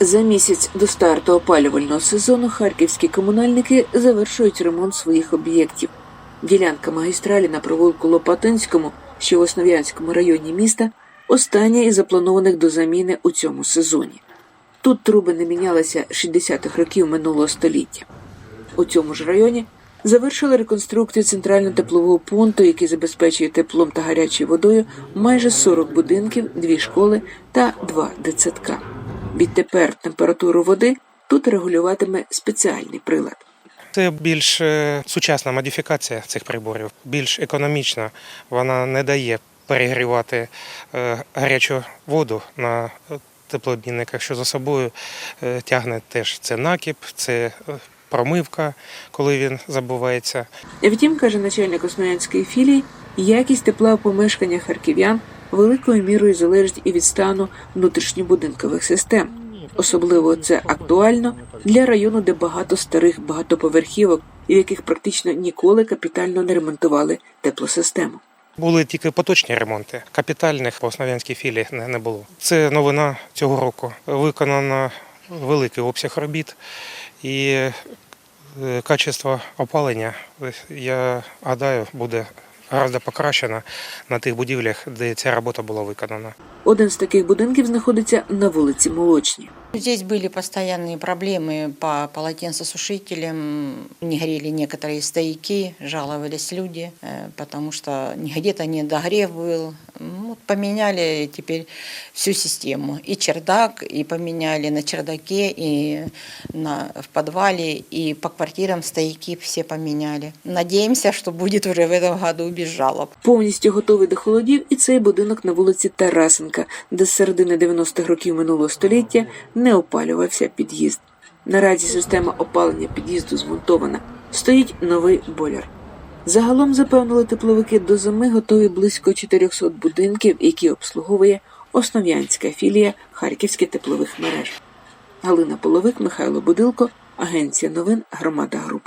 За місяць до старту опалювального сезону харківські комунальники завершують ремонт своїх об'єктів. Ділянка магістралі на провулку Лопатинському, що в Основ'янському районі міста, остання із запланованих до заміни у цьому сезоні. Тут труби не мінялися з 60-х років минулого століття. У цьому ж районі завершили реконструкцію центрального теплового пункту, який забезпечує теплом та гарячою водою майже 40 будинків, дві школи та два дитсадка. Відтепер температуру води тут регулюватиме спеціальний прилад. Це більш е, сучасна модифікація цих приборів, більш економічна. Вона не дає перегрівати е, гарячу воду на е, теплообмінниках, що за собою тягне теж це накіп, це промивка, коли він забувається. Втім, каже начальник Основ'янської філії, якість тепла у помешканнях харків'ян великою мірою залежить і від стану внутрішньобудинкових систем. Особливо це актуально для району, де багато старих багатоповерхівок, в яких практично ніколи капітально не ремонтували теплосистему. Були тільки поточні ремонти. Капітальних по Основ'янській філії не, не було. Це новина цього року. Виконано великий обсяг робіт і е, качество опалення, е, я гадаю, буде гораздо покращено на тих будівлях, де ця робота була виконана. Один з таких будинків знаходиться на вулиці Молочній. Здесь были постоянные проблемы по полотенцесушителям. Не горели некоторые стояки, жаловались люди, э, потому что где-то недогрев был. Ну, поменяли теперь всю систему. И чердак, и поменяли на чердаке, и на, в подвале, и по квартирам стояки все поменяли. Надеемся, что будет уже в этом году без жалоб. Повністю готовий до холодів і цей будинок на вулиці Тарасенка, де з середини 90-х років минулого століття не опалювався під'їзд. Наразі система опалення під'їзду змонтована. Стоїть новий бойлер. Загалом запевнили тепловики до зими готові близько 400 будинків, які обслуговує Основ'янська філія Харківських теплових мереж. Галина Половик, Михайло Будилко, Агенція новин Громада Груп.